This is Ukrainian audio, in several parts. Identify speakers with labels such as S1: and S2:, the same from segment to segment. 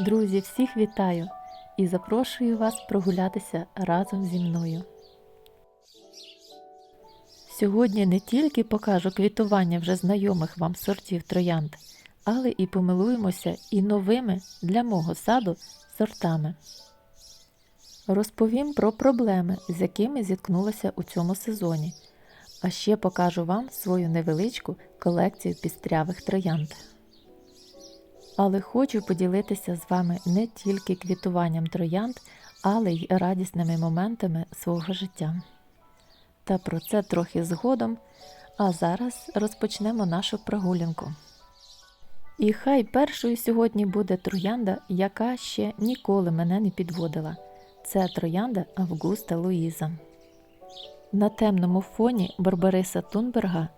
S1: Друзі, всіх вітаю і запрошую вас прогулятися разом зі мною. Сьогодні не тільки покажу квітування вже знайомих вам сортів троянд, але і помилуємося і новими для мого саду сортами. Розповім про проблеми, з якими зіткнулася у цьому сезоні, а ще покажу вам свою невеличку колекцію пістрявих троянд. Але хочу поділитися з вами не тільки квітуванням троянд, але й радісними моментами свого життя. Та про це трохи згодом, а зараз розпочнемо нашу прогулянку. І хай першою сьогодні буде троянда, яка ще ніколи мене не підводила. Це троянда Августа Луїза. На темному фоні Барбариса Тунберга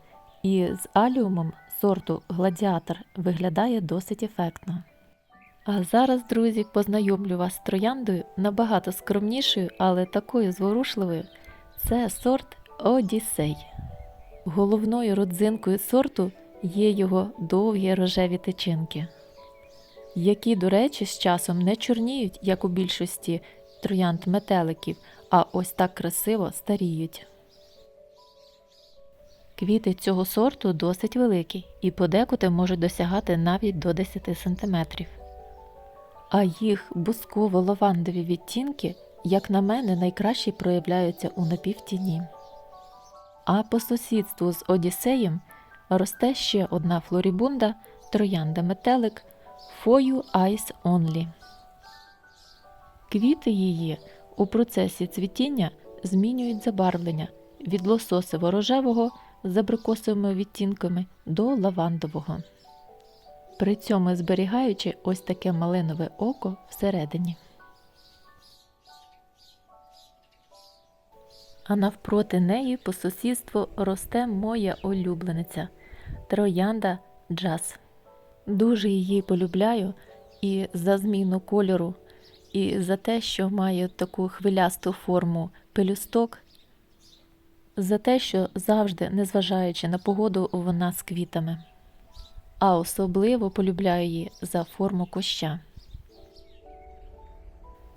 S1: і з аліумом сорту Гладіатор виглядає досить ефектно. А зараз, друзі, познайомлю вас з трояндою набагато скромнішою, але такою зворушливою. Це сорт Одіссей. Головною родзинкою сорту є його довгі рожеві тичинки, які, до речі, з часом не чорніють, як у більшості троянд метеликів, а ось так красиво старіють. Квіти цього сорту досить великі і подекуди можуть досягати навіть до 10 см. А їх бусково-лавандові відтінки, як на мене, найкраще проявляються у напівтіні. А по сусідству з Одіссеєм росте ще одна флорібунда троянда метелик Фою Ice Only. Квіти її у процесі цвітіння змінюють забарвлення від лососево-рожевого з абрикосовими відтінками до лавандового, при цьому зберігаючи ось таке малинове око всередині. А навпроти неї по сусідству росте моя улюблениця троянда джаз. Дуже її полюбляю і за зміну кольору, і за те, що має таку хвилясту форму пелюсток, за те, що завжди, незважаючи на погоду, вона з квітами. А особливо полюбляю її за форму коща.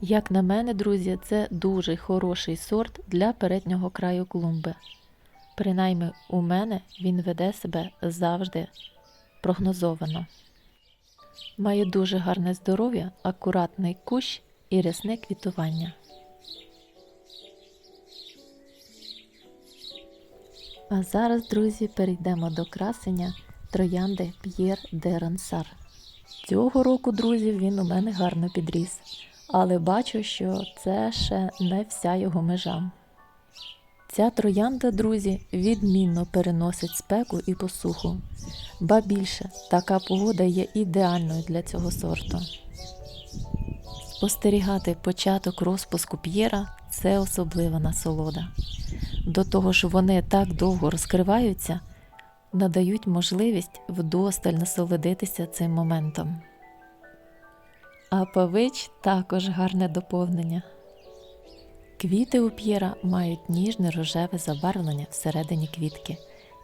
S1: Як на мене, друзі, це дуже хороший сорт для переднього краю клумби. Принаймні у мене він веде себе завжди прогнозовано. Має дуже гарне здоров'я, акуратний кущ і рясне квітування. А зараз, друзі, перейдемо до красення троянди П'єр де Рансар. Цього року, друзі, він у мене гарно підріс, але бачу, що це ще не вся його межа. Ця троянда, друзі, відмінно переносить спеку і посуху, ба більше така погода є ідеальною для цього сорту. Спостерігати початок розпуску п'єра це особлива насолода. До того ж, вони так довго розкриваються, надають можливість вдосталь насолодитися цим моментом. А павич також гарне доповнення. Квіти у п'єра мають ніжне рожеве забарвлення всередині квітки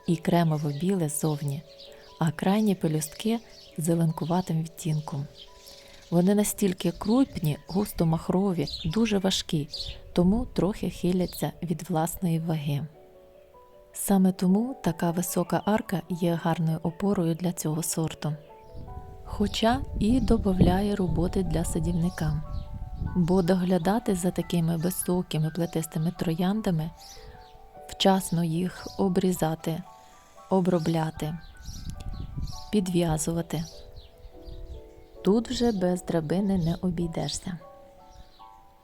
S1: і кремово-біле ззовні, а крайні пелюстки зеленкуватим відтінком. Вони настільки крупні, густо-махрові, дуже важкі, тому трохи хиляться від власної ваги. Саме тому така висока арка є гарною опорою для цього сорту. Хоча і додає роботи для садівника. Бо доглядати за такими високими плетистими трояндами, вчасно їх обрізати, обробляти, підв'язувати. Тут вже без драбини не обійдешся.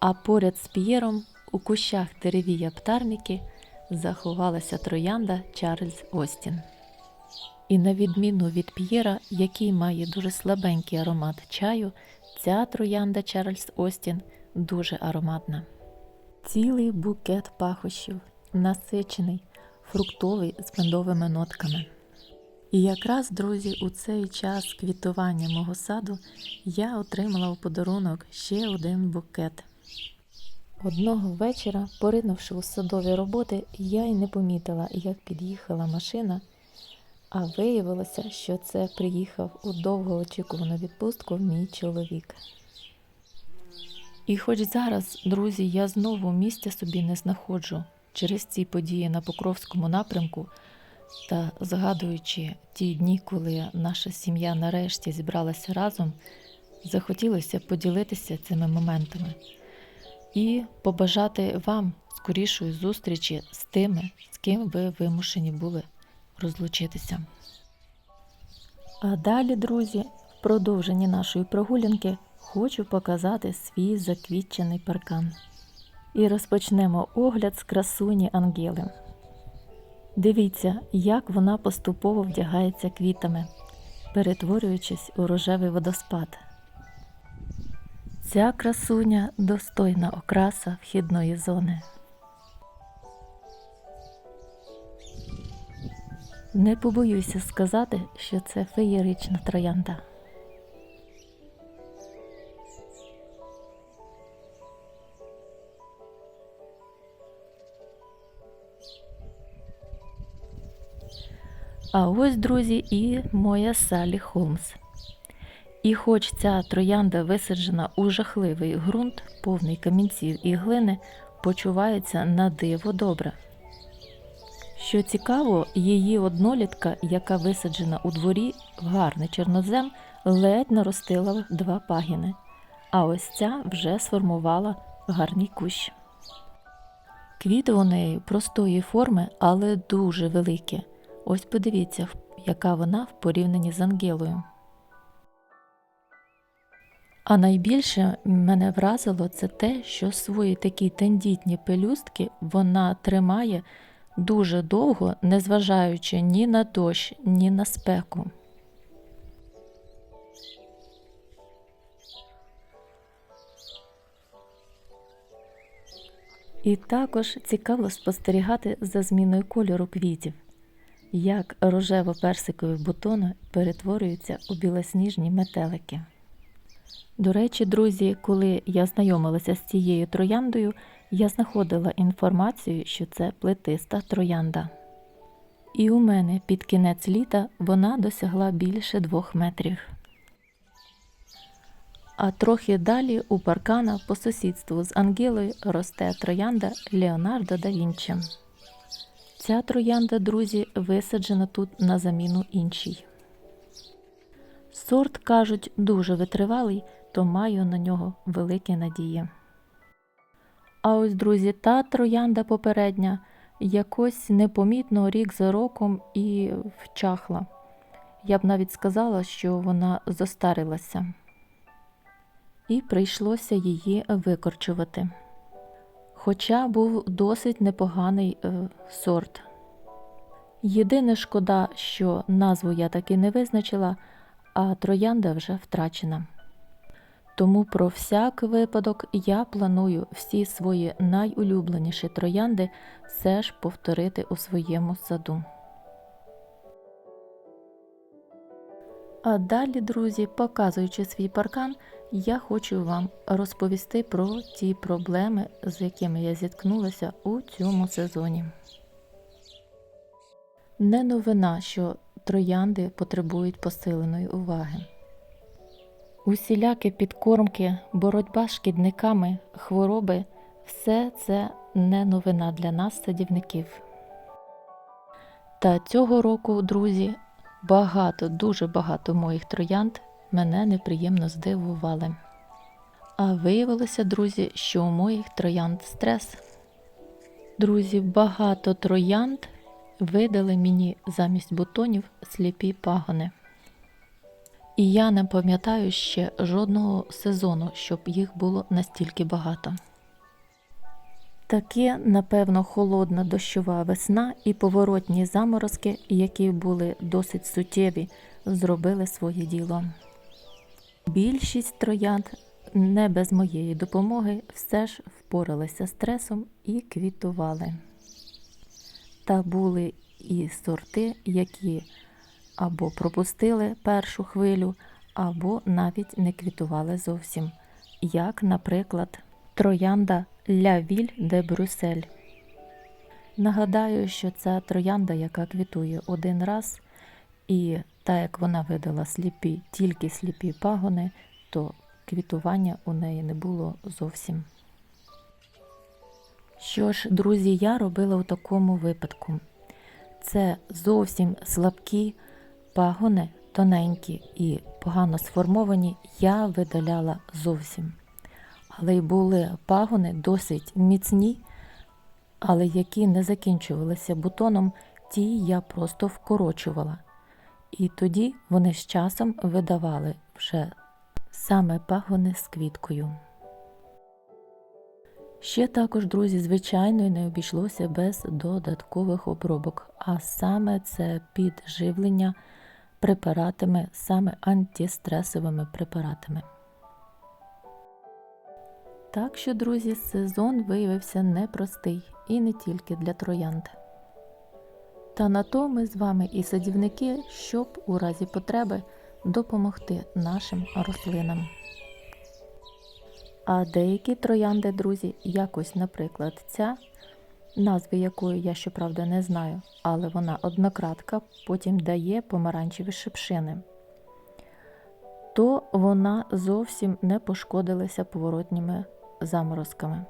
S1: А поряд з п'єром у кущах деревія птарміки заховалася троянда Чарльз Остін. І на відміну від п'єра, який має дуже слабенький аромат чаю, ця троянда Чарльз Остін дуже ароматна. Цілий букет пахощів, насичений, фруктовий з медовими нотками. І якраз, друзі, у цей час квітування мого саду я отримала у подарунок ще один букет. Одного вечора, поринувши у садові роботи, я й не помітила, як під'їхала машина, А виявилося, що це приїхав у довгоочікувану відпустку мій чоловік. І хоч зараз, друзі, я знову місця собі не знаходжу через ці події на Покровському напрямку та згадуючи ті дні, коли наша сім'я нарешті зібралася разом, захотілося поділитися цими моментами і побажати вам скорішої зустрічі з тими, з ким ви вимушені були розлучитися. А далі, друзі, в продовженні нашої прогулянки хочу показати свій заквітчений паркан. І розпочнемо огляд з красуні Ангели. Дивіться, як вона поступово вдягається квітами, перетворюючись у рожевий водоспад. Ця красуня достойна окраса вхідної зони. Не побоюся сказати, що це феєрична троянда. А ось, друзі, і моя Салі Холмс. І хоч ця троянда висаджена у жахливий ґрунт, повний камінців і глини, почувається на диво добре. Що цікаво, її однолітка, яка висаджена у дворі гарний чорнозем, ледь наростила два пагіни, а ось ця вже сформувала гарний кущ. Квіти у неї простої форми, але дуже великі. Ось подивіться, яка вона в порівнянні з ангелою. А найбільше мене вразило це те, що свої такі тендітні пелюстки вона тримає дуже довго, незважаючи ні на дощ, ні на спеку. І також цікаво спостерігати за зміною кольору квітів, як рожево-персикові бутони перетворюються у білосніжні метелики. До речі, друзі, коли я знайомилася з цією трояндою, я знаходила інформацію, що це плетиста троянда. І у мене під кінець літа вона досягла більше двох метрів. А трохи далі у паркана по сусідству з Ангелою росте троянда Леонардо да Вінчі. Ця троянда, друзі, висаджена тут на заміну іншій. Сорт, кажуть, дуже витривалий, то маю на нього великі надії. А ось, друзі, та троянда попередня якось непомітно рік за роком і вчахла. Я б навіть сказала, що вона застарилася, і прийшлося її викорчувати. Хоча був досить непоганий е, сорт. Єдине шкода, що назву я таки не визначила, а троянда вже втрачена. Тому про всяк випадок я планую всі свої найулюбленіші троянди все ж повторити у своєму саду. А далі, друзі, показуючи свій паркан, я хочу вам розповісти про ті проблеми, з якими я зіткнулася у цьому сезоні. Не новина, що троянди потребують посиленої уваги. Усілякі підкормки, боротьба з шкідниками, хвороби все це не новина для нас, садівників. Та цього року, друзі, багато, дуже багато моїх троянд мене неприємно здивували. А виявилося, друзі, що у моїх троянд стрес. Друзі, багато троянд видали мені замість бутонів сліпі пагони. І я не пам'ятаю ще жодного сезону, щоб їх було настільки багато. Таке, напевно, холодна дощова весна і поворотні заморозки, які були досить суттєві, зробили своє діло. Більшість троянд не без моєї допомоги все ж впоралися з стресом і квітували. Та були і сорти, які або пропустили першу хвилю, або навіть не квітували зовсім, як, наприклад, троянда Ля Віль де Брюссель. Нагадаю, що це троянда, яка квітує один раз, І так як вона видала сліпі, тільки сліпі пагони, то квітування у неї не було зовсім. Що ж, друзі, я робила у такому випадку. Це зовсім слабкі пагони, тоненькі і погано сформовані, я видаляла зовсім. Але й були пагони досить міцні, але які не закінчувалися бутоном, ті я просто вкорочувала. І тоді вони з часом видавали вже саме пагони з квіткою. Ще також, друзі, звичайно, не обійшлося без додаткових обробок, а саме це підживлення препаратами, саме антистресовими препаратами. Так що, друзі, сезон виявився непростий і не тільки для троянд. Та на то ми з вами і садівники, щоб у разі потреби допомогти нашим рослинам. А деякі троянди, друзі, якось, наприклад, ця, назви якої я щоправда не знаю, але вона однократка, потім дає помаранчеві шипшини, то вона зовсім не пошкодилася поворотніми заморозками.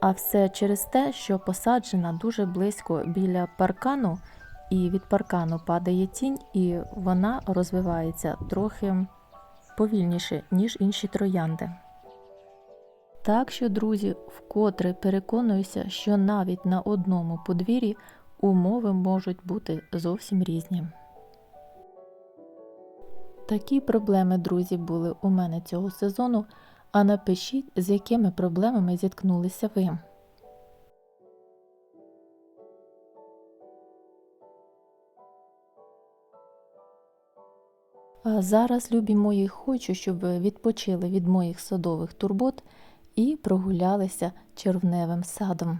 S1: А все через те, що посаджена дуже близько біля паркану, і від паркану падає тінь, і вона розвивається трохи повільніше, ніж інші троянди. Так що, друзі, вкотре переконуюся, що навіть на одному подвір'ї умови можуть бути зовсім різні. Такі проблеми, друзі, були у мене цього сезону. А напишіть, з якими проблемами зіткнулися ви. А зараз, любі мої, хочу, щоб ви відпочили від моїх садових турбот і прогулялися червневим садом.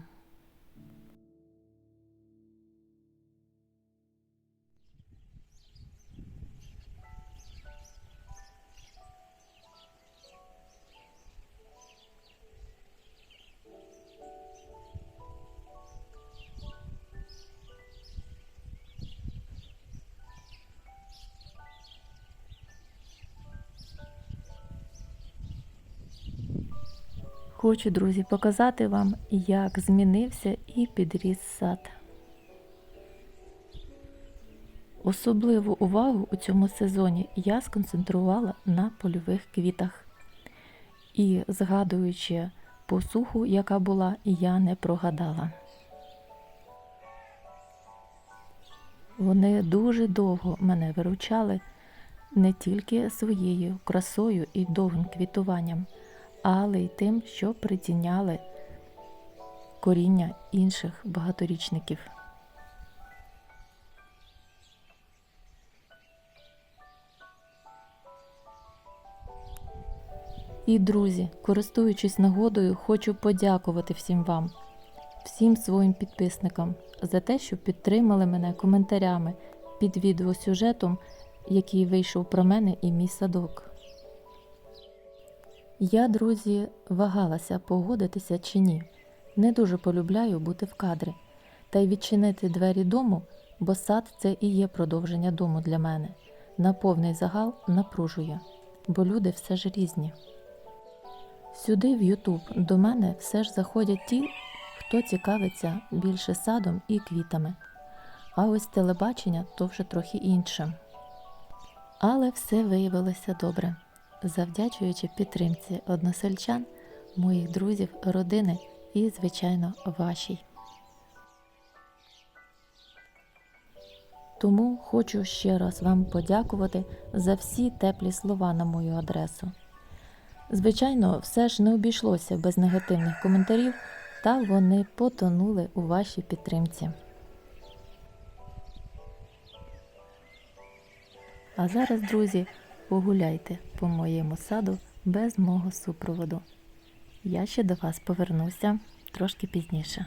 S1: Хочу, друзі, показати вам, як змінився і підріс сад. Особливу увагу у цьому сезоні я сконцентрувала на польових квітах. І, згадуючи посуху, яка була, я не прогадала. Вони дуже довго мене виручали не тільки своєю красою і довгим квітуванням але й тим, що притіняли коріння інших багаторічників. І, друзі, користуючись нагодою, хочу подякувати всім вам, всім своїм підписникам за те, що підтримали мене коментарями під відеосюжетом, який вийшов про мене і мій садок. Я, друзі, вагалася погодитися чи ні. Не дуже полюбляю бути в кадрі, та й відчинити двері дому, бо сад це і є продовження дому для мене. На повний загал напружує, бо люди все ж різні. Сюди, в Ютуб, до мене все ж заходять ті, хто цікавиться більше садом і квітами. А ось телебачення то вже трохи інше. Але все виявилося добре завдячуючи підтримці односельчан, моїх друзів, родини і, звичайно, вашій. Тому хочу ще раз вам подякувати за всі теплі слова на мою адресу. Звичайно, все ж не обійшлося без негативних коментарів, та вони потонули у вашій підтримці. А зараз, друзі, погуляйте по моєму саду без мого супроводу. Я ще до вас повернуся трошки пізніше.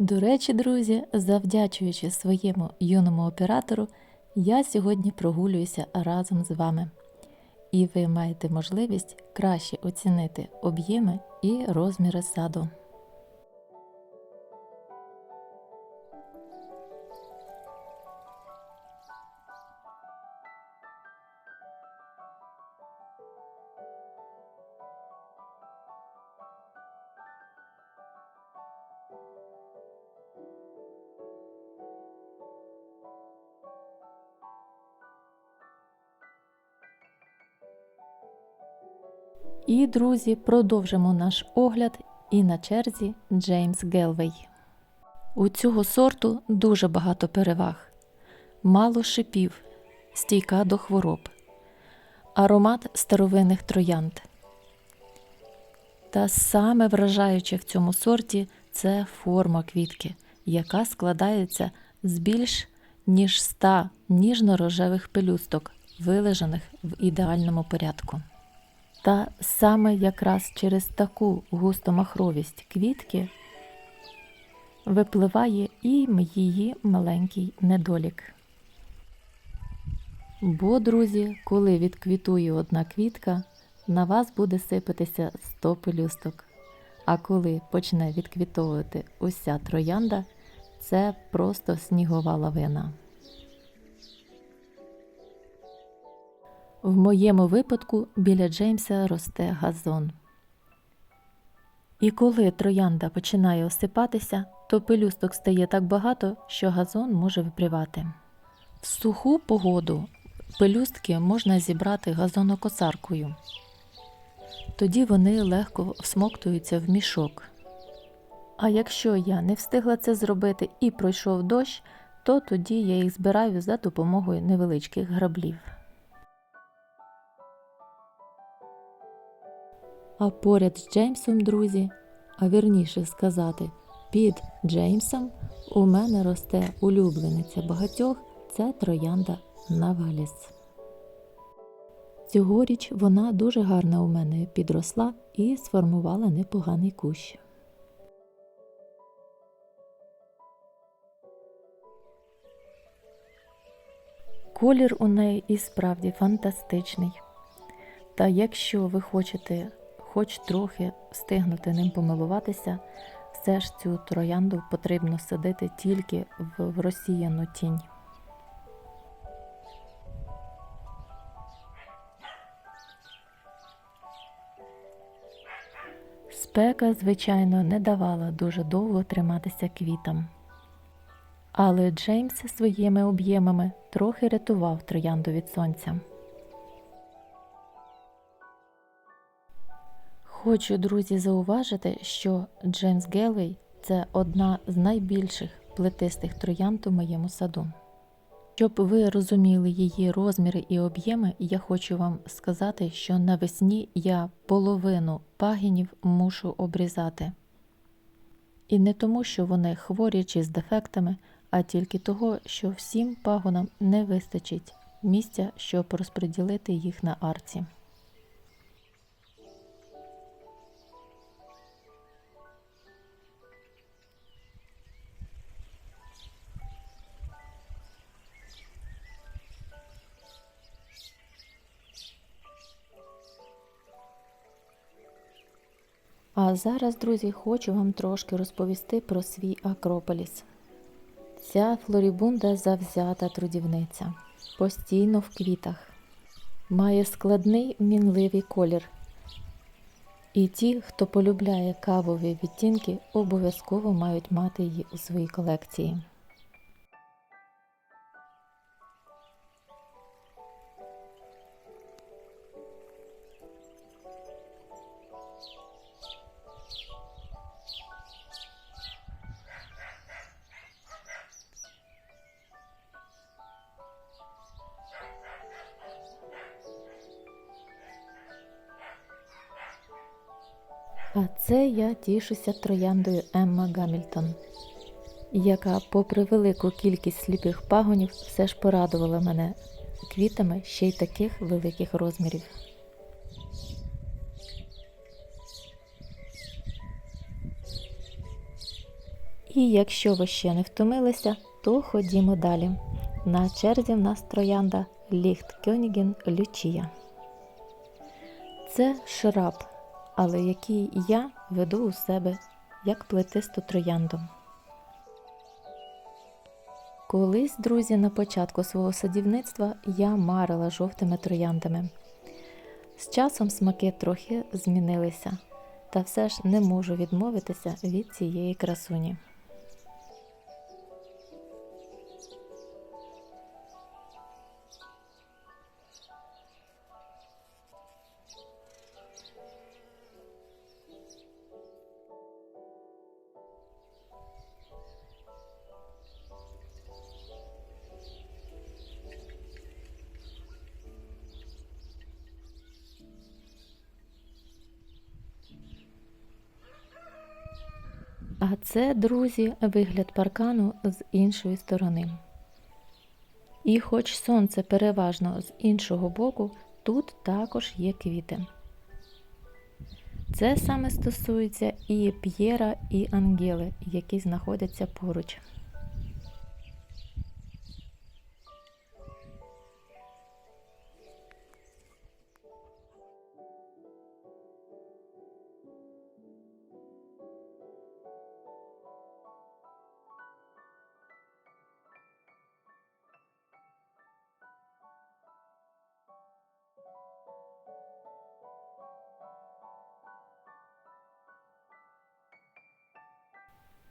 S1: До речі, друзі, завдячуючи своєму юному оператору, я сьогодні прогулююся разом з вами. І ви маєте можливість краще оцінити об'єми і розміри саду. І, друзі, продовжимо наш огляд і на черзі Джеймс Гелвей. У цього сорту дуже багато переваг, мало шипів, стійка до хвороб, аромат старовинних троянд. Та саме вражаюче в цьому сорті це форма квітки, яка складається з більш ніж 100 ніжно-рожевих пелюсток, вилежаних в ідеальному порядку. Та саме якраз через таку густомахровість квітки випливає і її маленький недолік. Бо, друзі, коли відквітує одна квітка, на вас буде сипатися 100 пелюсток. А коли почне відквітовувати уся троянда, це просто снігова лавина. В моєму випадку біля Джеймса росте газон. І коли троянда починає осипатися, то пелюсток стає так багато, що газон може випрівати. В суху погоду пелюстки можна зібрати газонокосаркою. Тоді вони легко всмоктуються в мішок. А якщо я не встигла це зробити і пройшов дощ, то тоді я їх збираю за допомогою невеличких граблів. А поряд з Джеймсом, друзі, а вірніше сказати, під Джеймсом у мене росте улюблениця багатьох це троянда Наваліс. Цьогоріч вона дуже гарно у мене підросла і сформувала непоганий кущ. Колір у неї і справді фантастичний. Та якщо ви хочете хоч трохи встигнути ним помилуватися, все ж цю троянду потрібно садити тільки в розсіяну тінь. Спека, звичайно, не давала дуже довго триматися квітам. Але Джеймс своїми об'ємами трохи рятував троянду від сонця. Хочу, друзі, зауважити, що Джеймс Гелвей це одна з найбільших плетистих троянд у моєму саду. Щоб ви розуміли її розміри і об'єми, я хочу вам сказати, що навесні я половину пагінів мушу обрізати. І не тому, що вони хворі чи з дефектами, а тільки того, що всім пагонам не вистачить місця, щоб розподілити їх на арці. А зараз, друзі, хочу вам трошки розповісти про свій Акрополіс. Ця флорібунда завзята трудівниця, постійно в квітах, має складний мінливий колір. І ті, хто полюбляє кавові відтінки, обов'язково мають мати її у своїй колекції. А це я тішуся трояндою Емма Гамільтон, яка, попри велику кількість сліпих пагонів, все ж порадувала мене квітами ще й таких великих розмірів. І якщо ви ще не втомилися, то ходімо далі. На черзі в нас троянда Ліхт Кьоніген Лючія. Це шраб, але який я веду у себе як плетисту троянду. Колись, друзі, на початку свого садівництва я марила жовтими трояндами. З часом смаки трохи змінилися, та все ж не можу відмовитися від цієї красуні. Це, друзі, вигляд паркану з іншої сторони. І хоч сонце переважно з іншого боку, тут також є квіти. Це саме стосується і П'єра, і Ангели, які знаходяться поруч.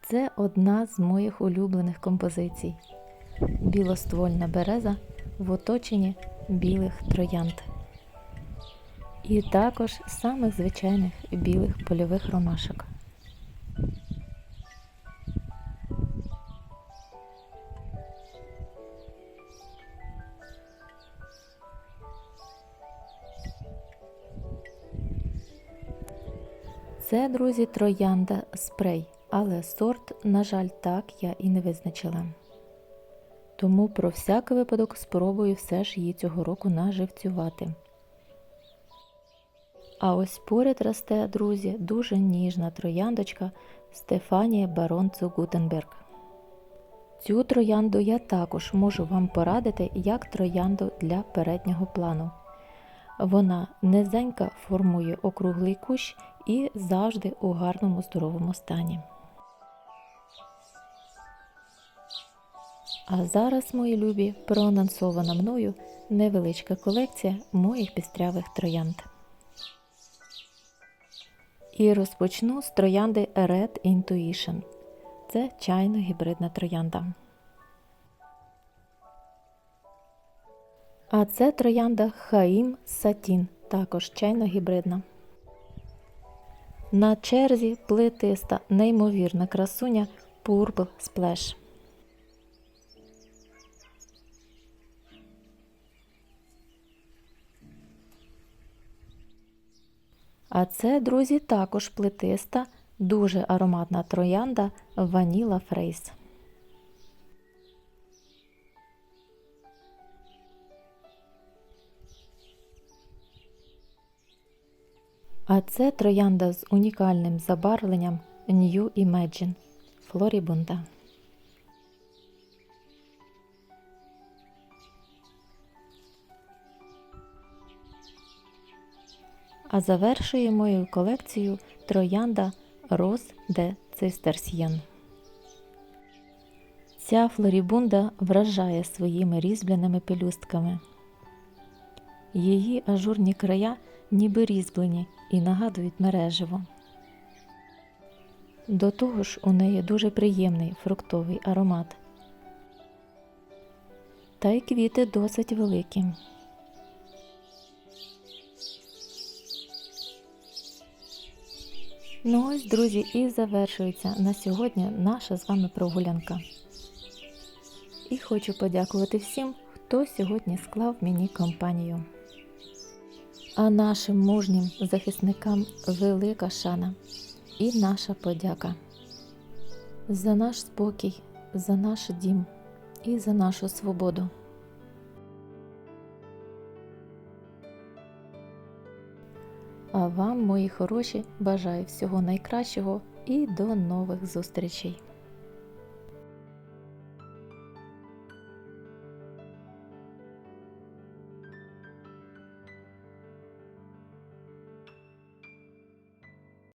S1: Це одна з моїх улюблених композицій. Білоствольна береза в оточенні білих троянд. І також самих звичайних білих польових ромашок. Це, друзі, троянда спрей, але сорт, на жаль, так я і не визначила. Тому про всякий випадок спробую все ж її цього року наживцювати. А ось поряд росте, друзі, дуже ніжна трояндочка Стефанія Баронцу Гутенберг. Цю троянду я також можу вам порадити як троянду для переднього плану. Вона низенька формує округлий кущ і завжди у гарному здоровому стані. А зараз, мої любі, проанонсована мною невеличка колекція моїх пістрявих троянд. І розпочну з троянди Red Intuition. Це чайно-гібридна троянда. А це троянда Хаїм Сатін, також чайно-гібридна. На черзі плетиста неймовірна красуня Purple Splash. А це, друзі, також плетиста, дуже ароматна троянда Vanilla Фрейс. А це троянда з унікальним забарвленням New Imagine Флорібунда. А завершує мою колекцію троянда Роз де Цистерсьєн. Ця флорібунда вражає своїми різьбляними пелюстками. Її ажурні края ніби різьблені і нагадують мереживо. До того ж, у неї дуже приємний фруктовий аромат. Та й квіти досить великі. Ну ось, друзі, і завершується на сьогодні наша з вами прогулянка. І хочу подякувати всім, хто сьогодні склав мені компанію. А нашим мужнім захисникам велика шана і наша подяка за наш спокій, за наш дім і за нашу свободу. А вам, мої хороші, бажаю всього найкращого і до нових зустрічей!